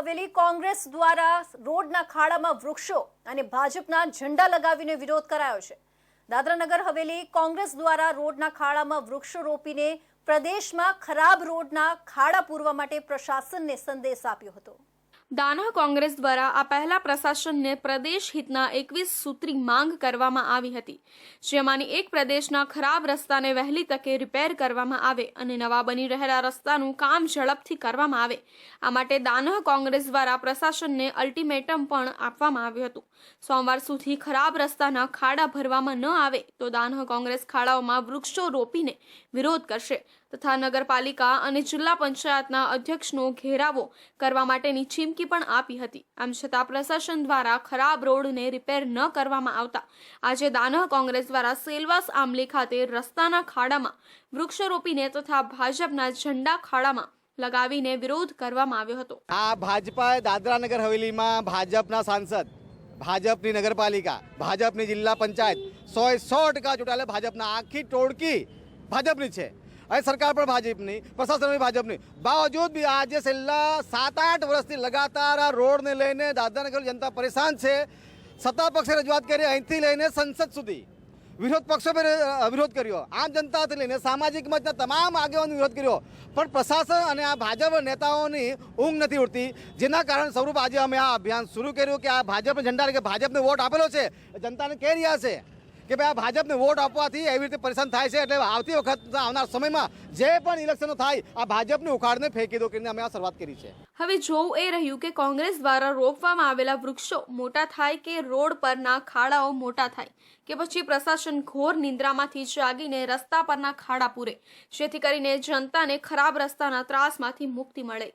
હવેલી કોંગ્રેસ દ્વારા રોડના ખાડામાં વૃક્ષો અને ભાજપના ઝંડા લગાવીને વિરોધ કરાયો છે. દાદરાનગર હવેલી કોંગ્રેસ દ્વારા રોડના ખાડામાં વૃક્ષો રોપીને પ્રદેશમાં ખરાબ રોડના ખાડા પૂરવા માટે પ્રશાસનને સંદેશ આપ્યો હતો. દાના કોંગ્રેસ દ્વારા આ પહેલા પ્રશાસનને પ્રદેશ હિતના એકવીસ સૂત્રી માંગ કરવામાં આવી હતી, જેમાંની એક પ્રદેશના ખરાબ રસ્તાને વહેલી તકે રિપેર કરવામાં આવે અને નવા બની રહેલા રસ્તાનું કામ ઝડપથી કરવામાં આવે. આ માટે દાનહ કોંગ્રેસ દ્વારા પ્રશાસનને અલ્ટિમેટમ પણ આપવામાં આવ્યું હતું. સોમવાર સુધી ખરાબ રસ્તાના ખાડા ભરવામાં ન આવે તો દાનહ કોંગ્રેસ ખાડાઓમાં વૃક્ષો રોપીને વિરોધ કરશે. તથા નગરપાલિકા અને જિલ્લા પંચાયતના અધ્યક્ષનો ઘેરાવો કરવા માટેની ચીમકી પણ આપી હતી. આમ છતાં પ્રશાસન દ્વારા ખરાબ રોડને રિપેર ન કરવામાં આવતા, આજે દાનહ કોંગ્રેસ દ્વારા સેલવાસ આમલી ખાતે રસ્તાના ખાડામાં વૃક્ષો રોપીને તથા ભાજપના ઝંડા ખાડામાં લગાવીને વિરોધ કરવામાં આવ્યો હતો. આ ભાજપા દાદરા નગર હવેલીમાં ભાજપના સાંસદ, ભાજપની નગરપાલિકા, ભાજપની જિલ્લા પંચાયત સો સો ટકા ચૂંટાયેલા ભાજપના આખી ટોળકી ભાજપની છે. અહીં સરકાર પણ ભાજપની, પ્રશાસન ભાજપની. બાવજૂદ બી આજે છેલ્લા સાત આઠ વર્ષથી લગાતાર આ રોડને લઈને દાદરાનગર જનતા પરેશાન છે. સત્તા પક્ષે રજૂઆત કરી, અહીંથી લઈને સંસદ સુધી. વિરોધ પક્ષો વિરોધ કર્યો. આમ જનતાથી લઈને સામાજિક મંચના તમામ આગેવાનો વિરોધ કર્યો. પણ પ્રશાસન અને આ ભાજપ નેતાઓની ઊંઘ નથી ઉડતી. જેના કારણે સ્વરૂપ આજે અમે આ અભિયાન શરૂ કર્યું કે આ ભાજપને ઝંડા કે ભાજપને વોટ આપેલો છે. જનતાને કહી રહ્યા છે. કે ભાઈ આ ભાજપને વોટ આપવાથી એવી રીતે પરેશાન થાય છે એટલે આવતી વખત આવનાર સમયમાં જે પણ ઇલેક્શનો થાય, આ ભાજપને ઉખાડને ફેંકી દો કરીને અમે આ શરૂઆત કરી છે. હવે જોવું એ રહ્યું કે કોંગ્રેસ દ્વારા રોપવામાં આવેલા વૃક્ષો મોટા થાય કે રોડ પરના ખાડાઓ મોટા થાય? કે પછી પ્રશાસન ઘોર નિંદ્રામાંથી જાગીને રસ્તા પરના ખાડા પૂરે? જેથી કરીને જનતાને ખરાબ રસ્તાના ત્રાસમાંથી મુક્તિ મળે.